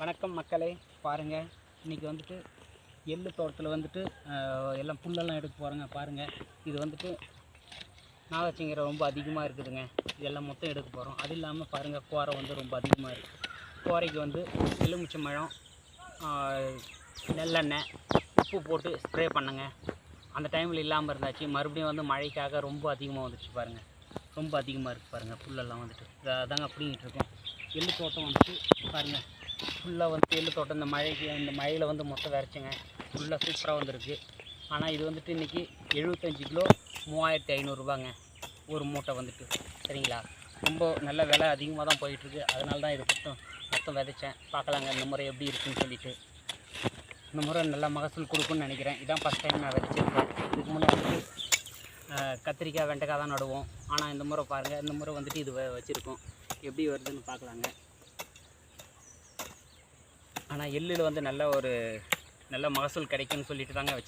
வணக்கம் மக்களே பாருங்கள் இன்றைக்கி வந்துட்டு எள்ளு தோட்டத்தில் வந்துட்டு எல்லாம் புல்லெல்லாம் எடுக்க போகிறேங்க பாருங்கள் இது வந்துட்டு நாகச்சிங்கரை ரொம்ப அதிகமாக இருக்குதுங்க. இதெல்லாம் மொத்தம் எடுக்க போகிறோம் அது இல்லாமல் பாருங்கள் கோரை வந்து ரொம்ப அதிகமாக இருக்குது கோரைக்கு வந்து எலுமிச்சை பழம் நெல்லெண்ணெய் உப்பு போட்டு ஸ்ப்ரே பண்ணுங்க. அந்த டைமில் இல்லாமல் இருந்தாச்சு. மறுபடியும் வந்து மழைக்காக ரொம்ப அதிகமாக வந்துச்சு பாருங்கள் ரொம்ப அதிகமாக இருக்குது பாருங்கள் புல்லெல்லாம் வந்துட்டு. அதாங்க அப்படிங்கிட்டு இருக்கோம். எள்ளு தோட்டம் வந்துட்டு பாருங்கள் ஃபுல்லாக வந்து எள்ளு தோட்டம் இந்த மழைக்கு இந்த மழையில் வந்து மொத்தம் விரைச்சிங்க ஃபுல்லாக சூப்பராக வந்திருக்கு. ஆனால் இது வந்துட்டு இன்றைக்கி எழுபத்தஞ்சு கிலோ மூவாயிரத்தி ஐநூறுரூபாங்க ஒரு மூட்டை வந்துட்டு. சரிங்களா? ரொம்ப நல்ல விலை அதிகமாக தான் போயிட்டுருக்கு. அதனால தான் இது மொத்தம் மொத்தம் விதைச்சேன். பார்க்கலாங்க இந்த முறை எப்படி இருக்குன்னு சொல்லிட்டு. இந்த முறை நல்லா மகசூல் கொடுக்குன்னு நினைக்கிறேன். இதான் ஃபஸ்ட் டைம் நான் விதைச்சிருக்கேன். இதுக்கு முன்னாடி கத்திரிக்காய் வெண்டைக்காய் தான் நடுவோம். ஆனால் இந்த முறை பாருங்கள் இந்த முறை வந்துட்டு இது வச்சுருக்கோம். எப்படி வருதுன்னு பார்க்கலாங்க. ஆனால் எள்ளில் வந்து நல்ல ஒரு நல்ல மகசூல் கிடைக்கும்னு சொல்லிட்டு தாங்க வச்சு